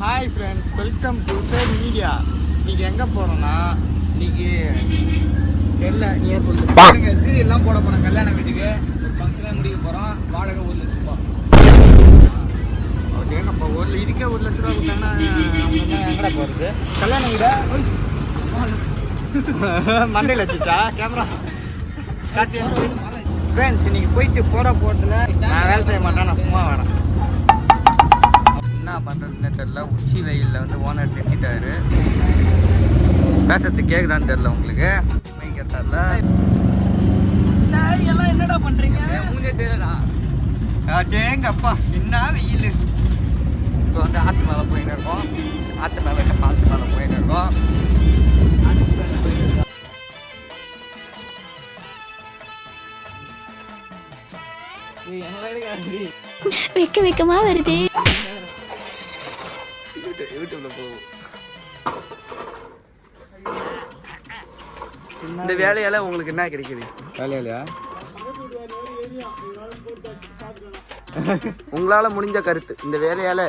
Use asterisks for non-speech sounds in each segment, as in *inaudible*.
Hi friends welcome to share media இன்னைக்கு எங்கே போகிறோம்னா இன்னைக்கு தெரியல நீயே சொல்லு. இங்க சீரியல்லாம் போட போறோம். கல்யாண வீட்டுக்கு. ஒரு ஃபங்க்ஷனாக முடிக்க போறோம். வாடகை ஒரு லட்சம் ரூபாய் ஓகே அப்போ ஒரு இதுக்கே ஒரு லட்ச ரூபா கொடுத்தாங்கன்னா எங்கடா போகிறது கல்யாண வீடா? மண்டையில் வச்சுச்சா கேமரா. காட்டி ஃப்ரெண்ட்ஸ் இன்னைக்கு போயிட்டு போகிற போகிறதுல நான் வேலை செய்ய மாட்டேன் நான் சும்மா வரேன். என்ன பண்ணுறதுன்னு தெரில உச்சி வெயிலில் வந்து ஓனர் திட்டாரு பேசுறது கேட்குதான்னு தெரில உங்களுக்கு. மைக்க தெரில எல்லாம் என்னடா பண்றீங்க? மூஞ்சே தெரியலடா. அடேங்க அப்பா என்ன வெயில். இப்போ வந்து ஆற்று மேலே போயின்னு இருக்கோம். ஆற்று மேலே ஆற்று மேலே போயின்னு இருக்கோம். ஆத்து மேல போயின்னு இருக்கோம். வெக்க வெக்கமா வருது. யூடியூப் யூடியூப்ல போகும். இந்த வேலையால உங்களுக்கு என்ன கிடைக்குது? வேலையாலையா? உங்களால முடிஞ்ச கருத்து. இந்த வேலையால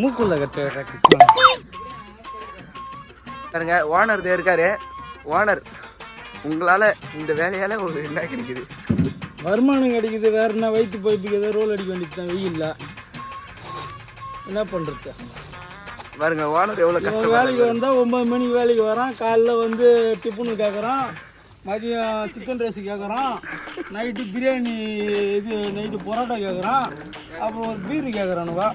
மூக்குள்ள கட்டு பாருங்க ஓனர் தான் இருக்காரு. ஓனர் உங்களால இந்த வேலையால உங்களுக்கு என்ன கிடைக்குது? வருமானம் கிடைக்குது வேற என்ன வயிற்று பைப்புக்கு ஏதோ ரோல் அடிக்க வேண்டியது தான் வெயில்ல என்ன பண்றது? பாருங்க ஓனர் எவ்வளவு இவன் வேலைக்கு கஷ்டம் வந்தா ஒன்பது மணிக்கு வேலைக்கு வரான். காலைல வந்து டிஃபனு கேட்குறான் மதியம் சிக்கன் ரைஸ் கேட்குறான் நைட்டு பிரியாணி இது நைட்டு பரோட்டா கேட்குறான் அப்புறம் ஒரு பீர் கேட்குறானுவா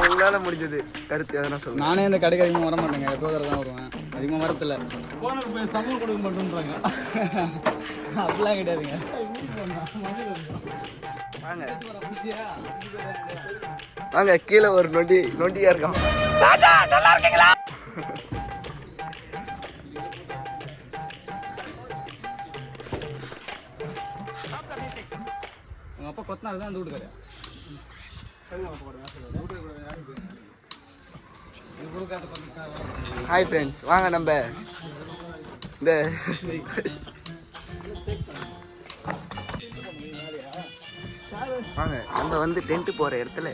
உங்களால முடிஞ்சது கருத்து எதனா சொல்லுங்க. நானே இந்த கடைக்கு அதிகமாக வர மாட்டேங்க. எப்போ தான் வருவேன். அதிகமாக வரதில்ல. போனருக்கு போய் சம்பளம் கொடுக்க மாட்டேன்றாங்க. அப்படிலாம் கிடையாதுங்க. வாங்க. வாங்க கீழே ஒரு நொண்டி நொண்டியா இருக்கான் ராஜா நல்லா இருக்கீங்களா? உங்கள் அப்பா கொத்தினா அதுதான் அந்த வீட்டுக்காரு. ஹாய் ஃப்ரெண்ட்ஸ் வாங்க நம்ம இந்த வாங்க. நம்ம வந்து டென்ட் போற இடத்துல.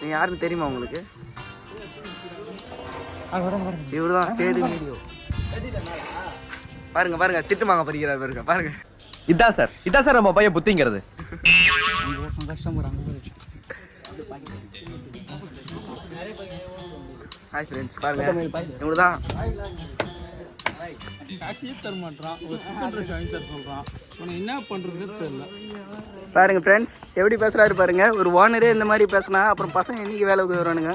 நீ யாருன்னு தெரியுமா உங்களுக்கு? இவருதான் சேது வீடியோ. பாருங்க பாருங்க திட்டுமாங்க பறிக்கிறார் பாருங்க பாருங்க. இதான் சார் இதான் சார் நம்ம பையன் புத்திங்கிறது. ஹாய் ஃப்ரெண்ட்ஸ் பாருங்க. இவருதான் காசியே தர மாட்டான் ஒரு சிக்கன் ரைஸ் வாங்கி தர சொல்கிறான் உனக்கு என்ன பண்ணுறதுன்னு தெரியல. பாருங்க ஃப்ரெண்ட்ஸ் எப்படி பேசுறாரு பாருங்க. ஒரு ஓனரே இந்த மாதிரி பேசினா அப்புறம் பசங்க என்னைக்கு வேலைக்கு வருவானுங்க?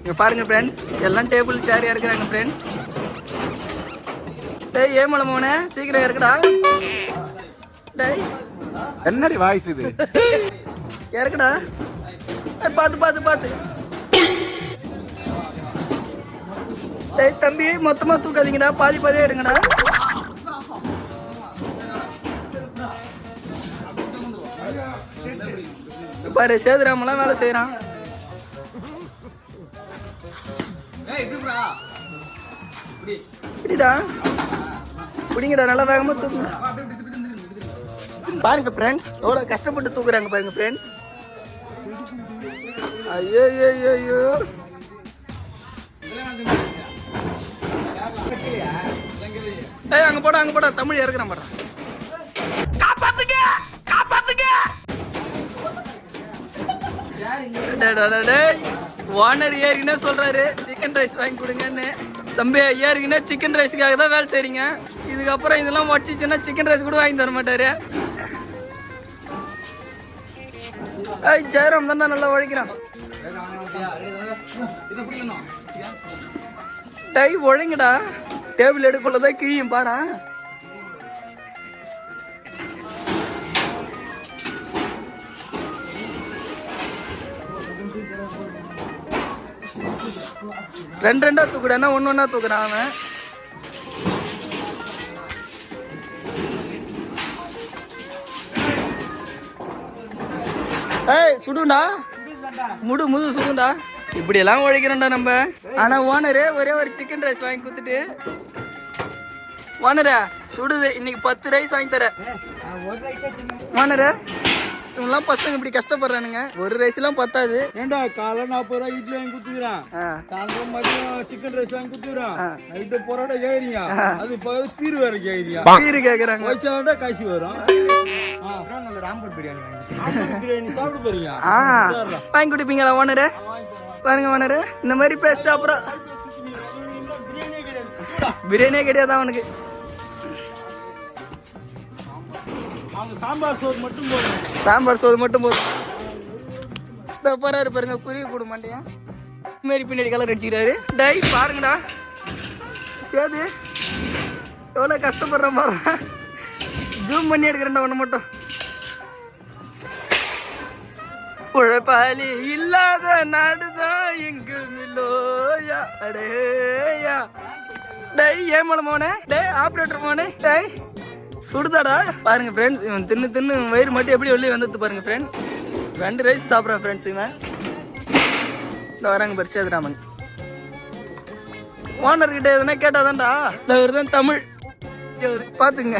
இங்க பாருங்க ஃப்ரெண்ட்ஸ் எல்லாம் டேபிள் சேர் இறக்குறாங்க ஃப்ரெண்ட்ஸ் டேய் ஏமல மோனே சீக்கிரம் இறக்குடா. டேய். என்னடி வாய்ஸ் இது? இறக்குடா. ஏய், பார்த்து பார்த்து பார்த்து. தம்பி மொத்தமா தூக்காதீங்கடா. பாதி பாதியா எடுங்கடா பாரு சேதுராமெல்லாம் வேலை செய்யறான் இப்படிடா. பிடிங்கடா நல்லா வேகமா தூக்குடா. பாருங்க ஃப்ரெண்ட்ஸ் எவ்வளோ கஷ்டப்பட்டு தூக்குறாங்க பாருங்க ஃப்ரெண்ட்ஸ் ஐயோ ஐயோ ஐயோ ஏய் அங்க போடா அங்க போடா. தமிழ் இறக்குறேன் போடா காப்பாத்துங்க காப்பாத்துங்க. ஓனர் ஏறினா சொல்றாரு சிக்கன் ரைஸ் வாங்கி கொடுங்கன்னு. தம்பி ஏறிங்கன்னா சிக்கன் ரைஸுக்காக தான் வேலை செய்றீங்க. இதுக்கப்புறம் இதெல்லாம் உடச்சிச்சுன்னா சிக்கன் ரைஸ் கூட வாங்கி தர மாட்டாரு. ஏய் ஜெயராம் தான் நல்லா உழைக்கிறான். டை ஒழுங்குடா. டேபிள் எடுக்குள்ளதான் கிழியும் பாரு. ரெண்டு ரெண்டா தூக்குறானா ஒன்னு ஒன்னா தூக்குறான் அவன். ஏய் சுடுண்டா. முடு முது சுடுண்டா. இப்படி எல்லாம் உழைக்கிறோம்டா நம்ம. ஆனா ஓனரு ஒரே ஒரு சிக்கன் ரைஸ் வாங்கி கொடுத்துட்டு. ஓனரே சுடுது இன்னைக்கு பத்து ரைஸ் வாங்கி தரேன். ஒரு ரைஸே தின்னு ஓனரே இவங்கெல்லாம் பசங்க இப்படி கஷ்டப்படுறானுங்க. ஒரு ரைஸ் எல்லாம் பத்தாது. ஏண்டா காலை நாற்பது ரூபா இட்லி வாங்கி கொடுத்துக்கிறேன். ஆ. சாயந்தரம் மதியம் சிக்கன் ரைஸ் வாங்கி கொடுத்துக்கிறேன். நைட்டு பரோட்டா கேக்குறீங்க. அது பக்கத்து பீர் வேற கேக்குறீங்க. பீரு கேக்குறாங்க. வச்சாண்டா காசு வரும். ராம்பூர் பிரியாணி பிரியாணி சாப்பிட போறீங்க. வாங்கி கொடுப்பீங்களா ஓனரே. பாருங்க ஓனரே இந்த மாதிரி பேசிட்டு அப்புறம் பிரியாணியே கிடையாது பிரியாணியே கிடையாது அவனுக்கு? சாம்பார் சோறு மட்டும் போதும். சாம்பார் சோறு மட்டும் போதும் இந்த பாருங்க குருவி போட மாட்டேன் மாரி பின்னாடி கலர் அடிச்சுக்கிறாரு. டை பாருங்கடா. சேது எவ்வளோ கஷ்டப்படுற பாரு. ஜூம் பண்ணி எடுக்கிறேன்டா ஒன்று மட்டும். உழைப்பாளி இல்லாத நாடுதான் எங்கும் இல்லோயா அடேயா டேய் ஏன் மேடம் மோனே? டேய் ஆப்ரேட்டர் மோனே? டை சுடுதாடா. பாருங்க ஃப்ரெண்ட்ஸ் இவன் தின்னு தின்னு வயிறு மட்டும் எப்படி வெளியே வந்துட்டு பாருங்க ஃப்ரெண்ட் ரெண்டு ரைஸ் சாப்பிட்றான் ஃப்ரெண்ட்ஸ் இவன். இந்த வராங்க பரிசேதராமன் சேதுராமன். ஓனர் கிட்ட எதுனா கேட்டாதான்டா. இந்த இவர் தான் தமிழ் இவரு பாத்துங்க.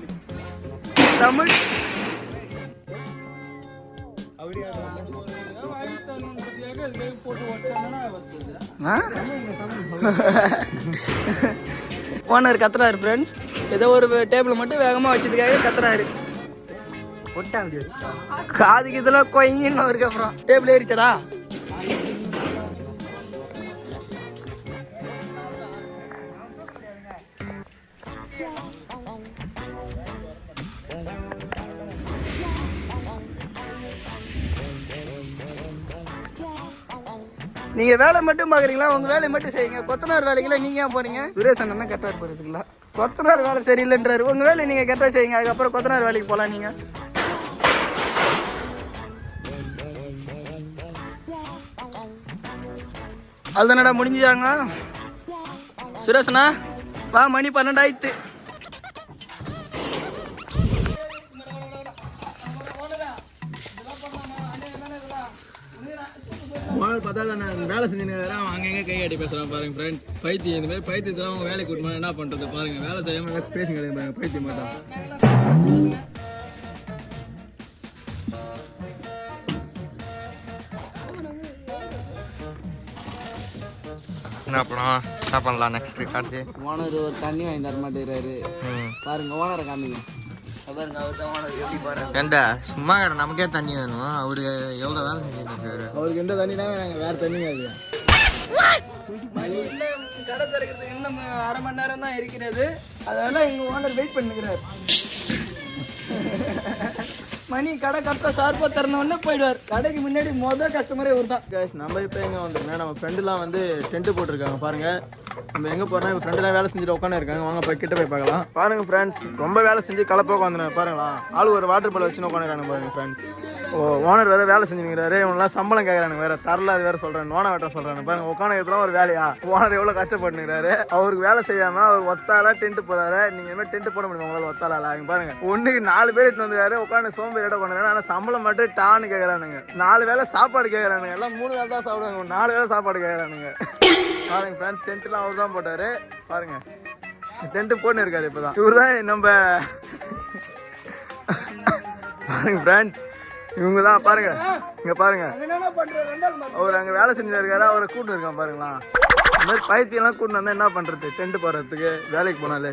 *laughs* தமிழ். ஓனர் கத்துறாரு ஃப்ரெண்ட்ஸ் ஏதோ ஒரு டேபிள் மட்டும் வேகமாக வச்சதுக்காக கத்துறாரு. காதுக்கு இதெல்லாம் கொய்ங்கன்னு அப்புறம் டேபிள் ஏறிச்சடா நீங்க வேலை மட்டும் பாக்குறீங்களா? உங்க வேலையை மட்டும் செய்யுங்க. கொத்தனார் வேலைக்கெல்லாம் நீங்க ஏன் போறீங்க? சுரேஷ் அண்ணன் தான் கரெக்டாக போறதுங்களா கொத்தனார் வேலை சரியில்லைன்றாரு. உங்க வேலையை நீங்க கரெக்டாக செய்யுங்க. அதுக்கப்புறம் கொத்தனார் வேலைக்கு போலாம் நீங்க. அதுதானடா முடிஞ்சாங்க சுரேஷனா வா மணி பன்னெண்டாயிரத்து முதல்ல பார்த்தா நான் வேலை செஞ்சுன்னு அவன் அங்கங்க கையாடி பேசுறான் பாருங்க ஃப்ரெண்ட்ஸ் பைத்தி இந்த மாதிரி பைத்தியத்தெல்லாம் அவன் வேலைக்கு கூட்டு என்ன பண்றது பாருங்க. வேலை செய்யாம பேசுங்க பாருங்க பைத்தியம் மாட்டான் என்ன அப்புறம்? என்ன பண்ணலாம் நெக்ஸ்ட் கார்த்தி ஓனர் ஒரு தண்ணி வாங்கி தர மாட்டேங்கிறாரு. பாருங்க ஓனரை காமிங்க. ஏண்டா சும்மா நமக்கே தண்ணி வேணும். அவரு எவ்வளோ வேலை செஞ்சுட்டு அவருக்கு எந்த தண்ணினா நாங்கள் வேற தண்ணி அது. கடை திறக்கிறதுக்கு இன்னும் அரை மணி நேரம் தான் இருக்கிறது. அதனால எங்க ஓனர் வெயிட் பண்ணுகிறார். மணி கடை கரெக்டாக ஷார்ப்பாக திறந்தோடனே போயிடுவார். கடைக்கு முன்னாடி மொதல் கஸ்டமரே ஒரு தான் கேஷ் நம்ம இப்போ எங்கே வந்திருக்கோம் நம்ம ஃப்ரெண்டுலாம் வந்து டென்ட் போட்டிருக்காங்க பாருங்க. நம்ம எங்கே போகிறோம் இப்போ ஃப்ரெண்டுலாம் வேலை செஞ்சுட்டு உட்காந்து இருக்காங்க. வாங்க போய் கிட்ட போய் பார்க்கலாம். பாருங்க ஃப்ரெண்ட்ஸ் ரொம்ப வேலை செஞ்சு கலப்பாக உட்காந்து பாருங்களா. ஆள் ஒரு வாட்டர் பால் வச்சு உட்காந்துருக்காங்க பாருங்க ஃப்ரெண்ட்ஸ் ஓ ஓனர் வேற வேலை செஞ்சுக்கிறாரு இவங்களாம் சம்பளம் கேட்குறாங்க வேற. தரல அது வேற சொல்றேன் ஓன வெட்ட சொல்றாங்க பாருங்க உட்காந்துக்கிறதுலாம் ஒரு வேலையா? ஓனர் எவ்வளோ கஷ்டப்பட்டுக்கிறாரு அவருக்கு வேலை செய்யாமல் அவர் ஒத்தாலா டென்ட் போகிறாரு நீங்கள் எதுவுமே டென்ட்டு டென்ட் போட முடியுமா உங்களால்? ஒத்தாலா இங்க பாருங்க. ஒன்றுக்கு நாலு பேர் இட்டு வந்துருக்காரு உட்காந்து சோம்பேறியோட உட்காந்துருக்காரு ஆனால் சம்பளம் மட்டும் டான்னு கேட்குறானுங்க நாலு வேளை சாப்பாடு கேட்குறானுங்க எல்லாம் மூணு வேளை தான் சாப்பிடுவாங்க. நாலு வேளை சாப்பாடு கேட்குறானுங்க பாருங்க ஃப்ரெண்ட்ஸ் டென்ட்லாம் அவர் தான் போட்டார். பாருங்க. டென்ட்டு போட்டு இருக்காரு இப்போதான். இவர் தான் நம்ம பாருங்க ஃப்ரெண்ட்ஸ் இவங்க தான் பாருங்க. இங்க பாருங்க. அவர் அங்க வேலை செஞ்சுட்டு இருக்காரு அவரை கூட்டு இருக்கான் பாருங்களா இந்த மாதிரி பைத்தியெல்லாம் கூட்டினா என்ன பண்றது? டென்ட் போடுறதுக்கு வேலைக்கு போனாலே.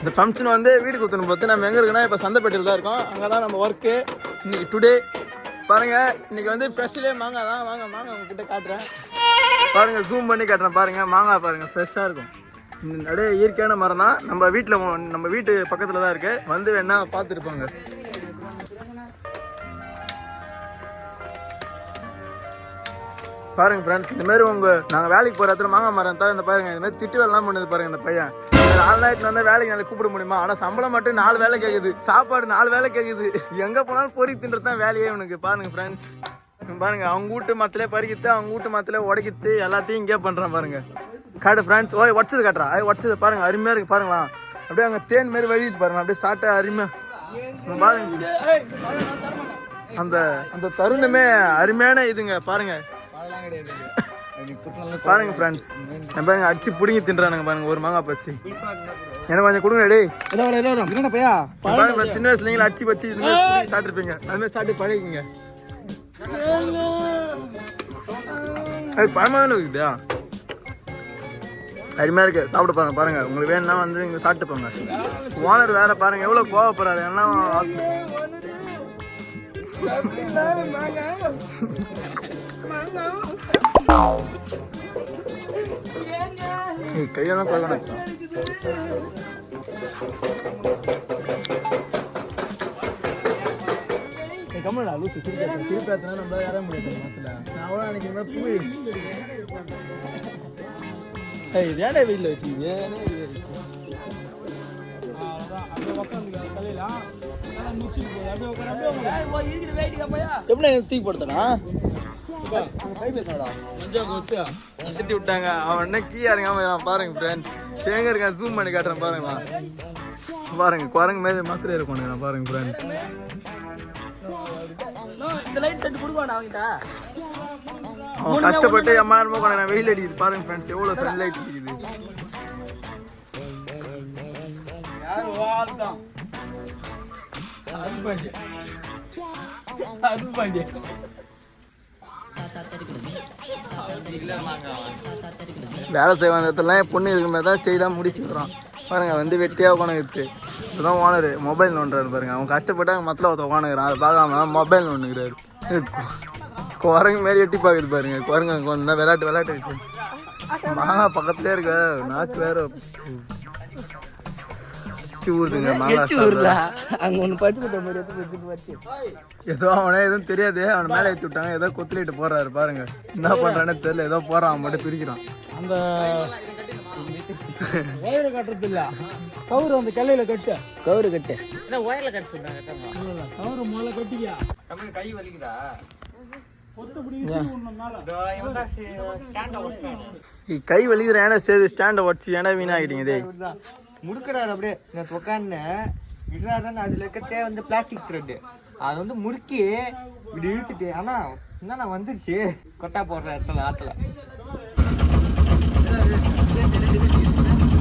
இந்த ஃபங்க்ஷன் வந்து வீடு குத்தணும் பார்த்து நம்ம எங்கே இருக்குன்னா இப்போ சந்தைப்பேட்டையில் தான் இருக்கோம். அங்கே தான் நம்ம ஒர்க்கு இன்னைக்கு டுடே பாருங்க இன்னைக்கு வந்து ஃப்ரெஷ்ஷிலே மாங்காய் தான். வாங்க மாங்காய் உங்ககிட்ட காட்டுறேன். பாருங்க ஜூம் பண்ணி காட்டுறேன். பாருங்க மாங்காய் பாருங்க ஃப்ரெஷ்ஷாக இருக்கும். இந்த அப்படியே இயற்கையான மரம் தான். நம்ம வீட்டில் நம்ம வீட்டு பக்கத்தில் தான் இருக்கு. வந்து வேணா பார்த்துருப்பாங்க பாருங்க ஃப்ரெண்ட்ஸ் இந்த மாதிரி உங்க வேலைக்கு போகிற இடத்துல மாங்காய் மரம் தான் இந்த பாருங்க இந்த மாதிரி திட்டு வேலைலாம் பண்ணுது பாருங்க இந்த பையன். இந்த நாலு வந்தா வேலைக்கு நாளைக்கு கூப்பிட முடியுமா? ஆனா சம்பளம் மட்டும் நாலு வேலை கேக்குது. சாப்பாடு நாலு வேலை கேக்குது. எங்க போனாலும் பொறி தின்றது தான் வேலையே உனக்கு பாருங்க ஃப்ரெண்ட்ஸ் பாருங்க அவங்க வீட்டு மத்திலே பறிக்கிட்டு அவங்க வீட்டு மரத்திலே உடைக்கிட்டு எல்லாத்தையும் இங்கே பண்ணுறான் பாருங்க. காடு ஃப்ரெண்ட்ஸ் ஓய் உடச்சது காட்டுறா. ஐ உடச்சது பாருங்க அருமையா இருக்கு பாருங்களா. அப்படியே அங்க தேன் மாதிரி வழியுது பாருங்க. அப்படியே சாட்டை அருமை. பாருங்க. அந்த அந்த தருணமே அருமையான இதுங்க பாருங்க. பாருங்க ஃப்ரெண்ட்ஸ் நான் பாருங்க அடிச்சு பிடிங்கி தின்றானுங்க பாருங்க ஒரு மாங்காய் பச்சு எனக்கு கொஞ்சம் கொடுங்க பையா? பாருங்க சின்ன வயசுல நீங்க அடிச்சு வச்சு இது மாதிரி பிடிங்கி சாப்பிட்டுருப்பீங்க. அது மாதிரி சாப்பிட்டு பழகிங்க அது பழமா தானே இருக்குதா? அருமையா இருக்கு. சாப்பிட பாருங்க பாருங்க. உங்களுக்கு வேணும்னா வந்து இங்க சாப்பிட்டு போங்க. ஓனர் வேற பாருங்க எவ்வளவு கோவப்படுறாரு. எல்லாம் ஏய், கையெல்லாம் பழகணும் கம்மலா லூசு சிரிப்பேன் சிரிப்பேத்தனா நம்மளால ஏற முடியாது மாத்துல நான் அவ்வளோ மாதிரி புகை ஏய் இது ஏன்டா வெயிலில் வச்சீங்க எப்படி தூக்கி போடுத்தனா? கை விட்டாங்க. அவன் என்ன கீ இறங்காம பாருங்க ஃப்ரெண்ட் தேங்க இருக்கான். ஜூம் பண்ணி காட்டுறேன் பாருங்களா பாருங்க குரங்கு மாதிரி மாத்திரை இருக்கும் நான் பாருங்க ஃப்ரெண்ட் இந்த லைட் செட் கொடுக்கணும் அவன் கஷ்டப்பட்டு அம்மா நேரமா கொண்டாடுறான். வெயில் அடிக்குது. பாருங்க ஃப்ரெண்ட்ஸ் எவ்வளோ சன்லைட் அடிக்குது. அது பாண்டி அது வேலை செய்வாங்க இடத்துல இடத்துலலாம் பொண்ணு இருக்கிற மாதிரி தான் ஸ்டெயிலாக முடிச்சு வரான் பாருங்க வந்து வெட்டியாக உட்காந்துக்கிட்டு இதுதான் ஓனர் மொபைல் நோண்டுறாரு பாருங்க. அவன் கஷ்டப்பட்டு அங்கே மத்தில் ஒருத்த உட்காந்துக்கிறான் அதை பார்க்காம மொபைல் நோண்டுகிறாரு. குரங்கு மாரி எட்டி பார்க்குது பாருங்க. குரங்கு கொஞ்சம் வந்து விளையாட்டு விளையாட்டு மாங்காய் பக்கத்துலேயே இருக்க நாக்கு வேற. பிச்சு ஊறுதுங்க. அங்க ஒண்ணு பச்சை போட்ட மாதிரி எடுத்து வச்சுட்டு வச்சு ஏதோ அவனே எதுவும் தெரியாது அவன் மேலே ஏற்றி விட்டாங்க. ஏதோ கொத்துலிட்டு போறாரு பாருங்க. என்ன பண்றானே தெரியல ஏதோ போறான் அவன் மட்டும் பிரிக்கிறான். அந்த வயிறு கட்டுறது இல்ல. கவுரு அந்த கல்லையில கட்டு. கவுரு கட்டு. என்ன ஒயர்ல கட்டு சொல்றாங்க கவுரு முதல்ல கட்டிக்கா. கை வலிக்குதா? கை வலிக்கிற ஏன்னா சரி ஸ்டாண்டை உடச்சி ஏன்னா வீணாகிட்டீங்க டேய்? முறுக்கிறாரு அப்படியே. நான் உட்காந்து விடுறாருன்னு அதுல இருக்கத்தே வந்து பிளாஸ்டிக் த்ரெட் அதை வந்து முறுக்கி இப்படி இழுத்துட்டு ஆனா என்னண்ணா வந்துருச்சு? கொட்டா போடுற இடத்துல ஆத்துல.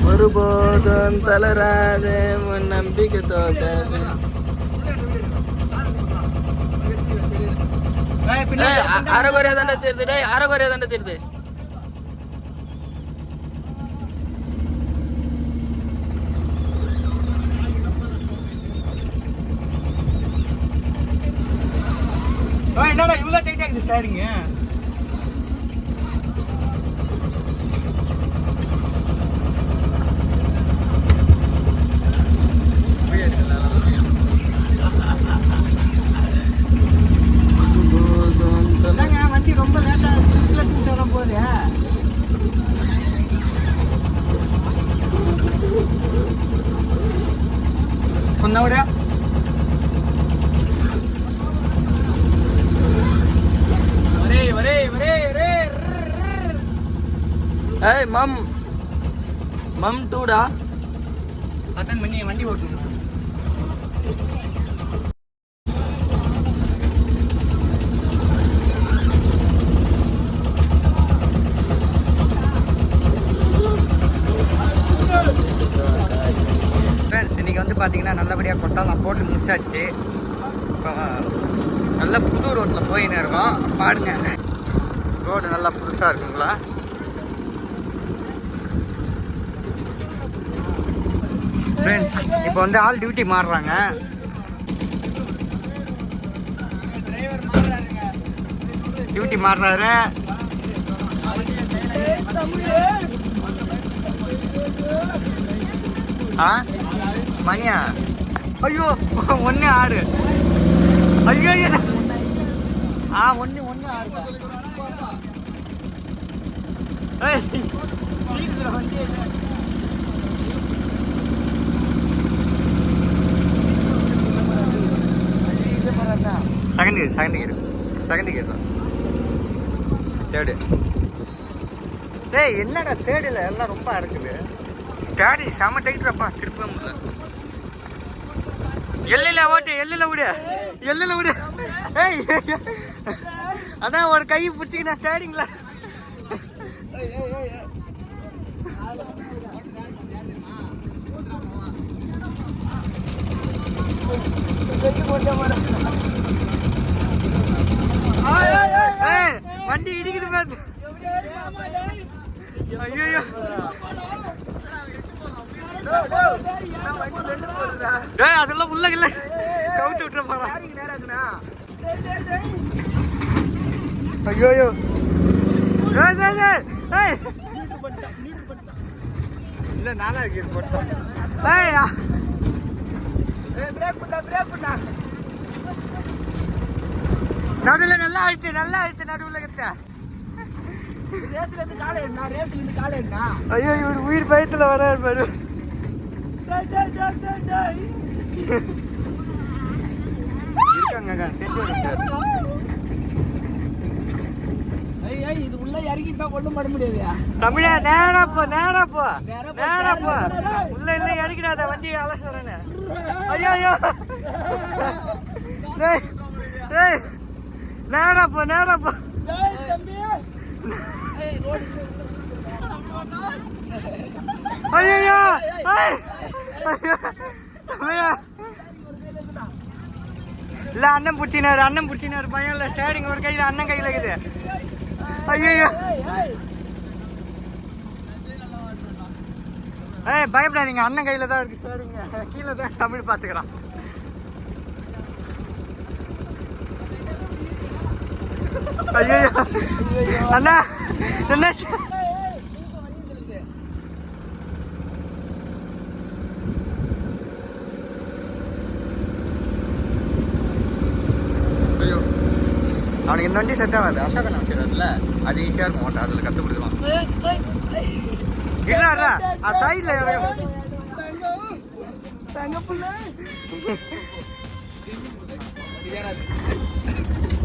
ஒருபோதும் தளராத உன் நம்பிக்கை தோக்காது அரைகுறையா தாண்டா தெரியுது டேய் அரைகுறையா தாண்டா தெரியுது என்னடா இவ்வளவு டைட்டா இருக்குது ஸ்டாரிங்க வண்டி ரொம்ப லேட்டா வர போகுது ஒன் ஹவரா ஒரே ஒரே ஒரே ஒரே ஏய் மம். மம் டூடா. அட்டன் பண்ணி வண்டி ஓட்டணும் இன்னைக்கு வந்து பார்த்தீங்கன்னா நல்லபடியாக கொட்டாலாம் போட்டு முடிச்சாச்சு. இப்போ நல்ல புது ரோட்டில் போயின்னு இருக்கோம். பாருங்க. ரோடு நல்லா புதுசாக இருக்குங்களா? ஃப்ரெண்ட்ஸ் இப்போ வந்து ஆல் டியூட்டி மாறுறாங்க. டியூட்டி மாறுறாரு. ஆ? மணியா? ஐயோ ஒன்று ஆறு. ஐயோ ஐயோ. ஆ ஒன்று ஒன்று ஆறு ஏய் சீக்கிரம் வண்டி எடு. Second year second year second year தான். தேர்டு டேய் என்னடா தேர்டில் எல்லாம் ரொம்ப இருக்குது ஸ்டாடி செம டைட்ரப்பா திருப்பவே முடியல. எல்லையில் ஓட்டு எல்லையில் விடு. எல்லையில் விடு. ஏய் அதான் ஒரு கை பிடிச்சிக்கினா ஸ்டார்டிங்ல வண்டி இடிக்குது பாத்து. ஐயோ ஏய் அதெல்லாம் உள்ள இல்ல. கவுத்து விட்டுற போறான் ஐயோ ஐயோ ஏய் ஏய் ஏய் ஏய் இல்ல நானா கீர் போட்டோம். ஏய் யா. நடுவுல நல்லா அழுத்து நல்லா அழுத்து நடுவுல கத்த ஐயோ இவரு உயிர் பயத்துல வராரு பாரு. தமிழா நேரா போ நேரா போ. நேரா போ. உள்ள இல்ல இறக்கிடாத வண்டி அலசுறேன்னு. ஐயோ ஐயோ. *laughs* நேரா போ நேரா போ. ஐயோ. இல்ல அண்ணன் பிடிச்சினாரு அண்ணன் பிடிச்சினாரு. பையன் இல்ல ஸ்டேரிங் ஒரு கையில அண்ணன் கையில இருக்குது. ஐயோ ஏய் பயப்படாதீங்க அண்ணன் கையில தான் இருக்கு ஸ்டேரிங்க கீழே தான் தமிழ் பாத்துக்கிறான். ஐயோ அண்ணா என்ன அவனுக்கு இந்த வண்டி செட் ஆகாது? அசோகன் வச்சுருதுல அது ஈஸியாக இருக்கும். ஓட்ட அதில் கற்றுக் இல்ல இல்ல. ஆ சைடுல *laughs*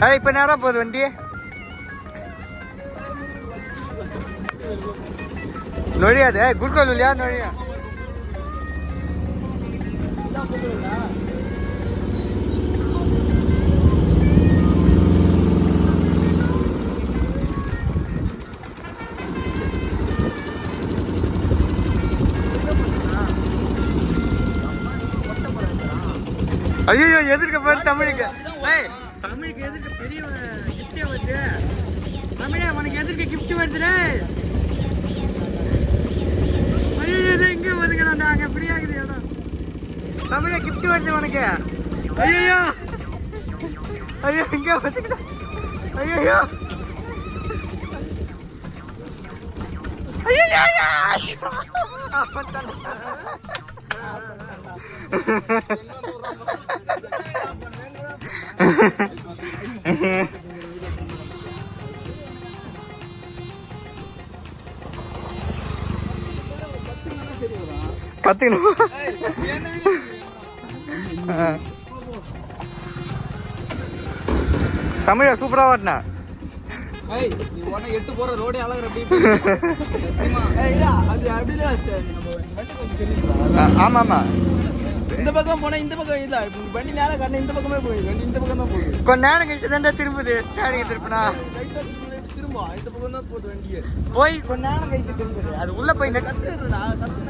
தம்மையா இப்ப நேரம் போகுது வண்டி? நொழியாது குட்கோல் இல்லையா நொழியா? ஐயோ எதிர்க்க பாரு தமிழுக்கு. ஏய் தமிழுக்கு எதிர்க்க பெரிய கிஃப்டே வருது. தமிழே உனக்கு எதிர்க்க கிஃப்ட் வருதுடே. ஐயோ இது எங்க ஒதுங்கலாம் நாங்க ஃப்ரீயா இருக்குது இடம் தமிழே கிஃப்ட் வருது உனக்கு. ஐயோ ஐயோ எங்க ஒதுங்கலாம் ஐயோ ஐயோ கத்துக்கணும் தமிழ சூப்பரா ஓட்டினா எட்டு போற ரோடே அழகுற *laughs* ஆமா ஆமா. இந்த பக்கம் போனா இந்த பக்கம் இல்ல. வண்டி நேரா காட்டினா இந்த பக்கமே போகுது. வண்டி இந்த பக்கம் தான் போகுது. கொஞ்ச நேரம் கழிச்சு தான் திரும்புது. ஸ்டாரிங் திருப்பினா. திரும்ப இந்த பக்கம் தான் போகுது வண்டியே. போய் கொஞ்ச நேரம் கழிச்சு திரும்புது. அது உள்ள போய் கத்துறா தெரியும்